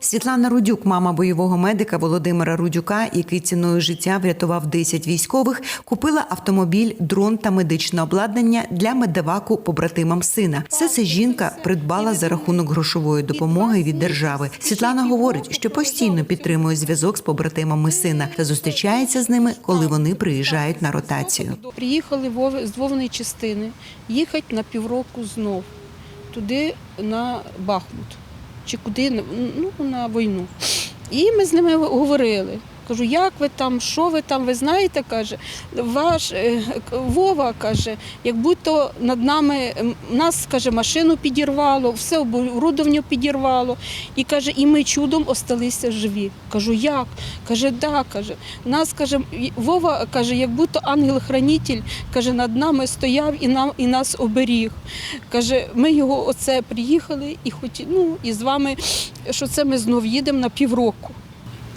Світлана Рудюк, мама бойового медика Володимира Рудюка, який ціною життя врятував 10 військових, купила автомобіль, дрон та медичне обладнання для медеваку побратимам сина. Все це жінка придбала за рахунок грошової допомоги від держави. Світлана говорить, що постійно підтримує зв'язок з побратимами сина та зустрічається з ними, коли вони приїжджають на ротацію. Приїхали з Вовної частини, їхати на півроку знов, туди на Бахмут, чи куди, ну, на війну. І ми з ними говорили. Кажу, як ви там, що ви там, ви знаєте, каже, ваш е, Вова каже, як будто над нами нас, каже, машину підірвало, все оборудовання підірвало. І каже, і ми чудом осталися живі. Кажу, як? Каже, да, каже. Нас каже, Вова каже, як будто ангел-хранитель каже, над нами стояв і нам і нас оберіг. Каже, ми його оце приїхали і хоті, ну, і з вами, що це ми знов їдемо на півроку.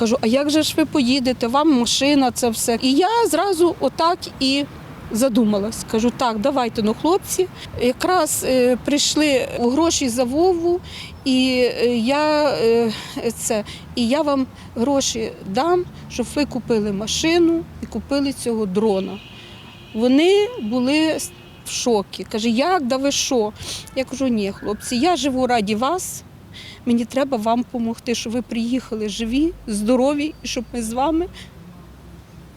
Кажу, а як же ж ви поїдете? Вам машина, це все. І я зразу отак і задумалась. Кажу, так, давайте, ну хлопці. Якраз е, прийшли гроші за Вову, і е, я е, це, і я вам гроші дам, щоб ви купили машину і купили цього дрона. Вони були в шокі. Каже, як да ви що? Я кажу, ні, хлопці, я живу раді вас. Мені треба вам допомогти, щоб ви приїхали живі, здорові, і щоб ми з вами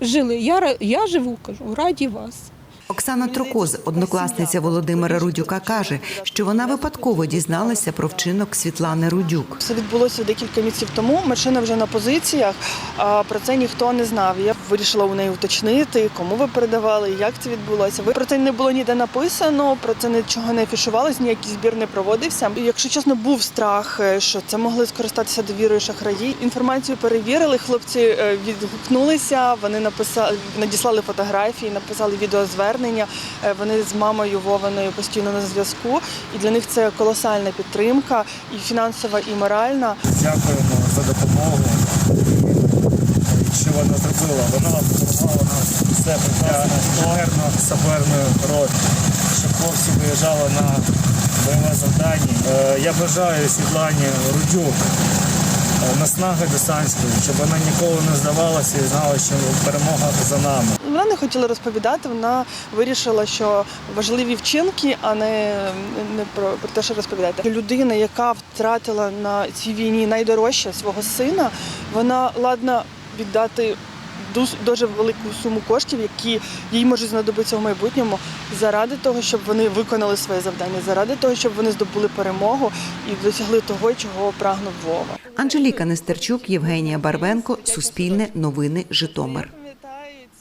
жили. Я, я живу, кажу, раді вас. Оксана Трокоз, однокласниця Володимира Рудюка, каже, що вона випадково дізналася про вчинок Світлани Рудюк. Це відбулося декілька місяців тому. Машина вже на позиціях. А про це ніхто не знав. Я вирішила у неї уточнити, кому ви передавали, як це відбулося. Ви про це не було ніде написано, про це нічого не афішувалось, ніякий збір не проводився. Якщо чесно, був страх, е, що це могли скористатися довірою шахраї. Інформацію перевірили. Хлопці е, відгукнулися. Вони написали, надіслали фотографії, написали відеозвернення. Е, Вони з мамою Вованою постійно на зв'язку, і для них це колосальна підтримка, і фінансова, і моральна. Дякуємо за допомогу. Що вона зробила? Вона допомагала нам все інженерно саперною рот, щоб хлопці виїжджали на бойове завдання. Е, Я бажаю Світлані Рудюк наснаги десантської, щоб вона ніколи не здавалася і знала, що перемога за нами. Вона не хотіла розповідати. Вона вирішила, що важливі вчинки, а не, не про, про те, що розповідати. Людина, яка втратила на цій війні найдорожче свого сина, вона ладна віддати дуже велику суму коштів, які їй можуть знадобитися в майбутньому, заради того, щоб вони виконали своє завдання, заради того, щоб вони здобули перемогу і досягли того, чого прагнув Вова. Анжеліка Нестерчук, Євгенія Барвенко, Суспільне новини, Житомир.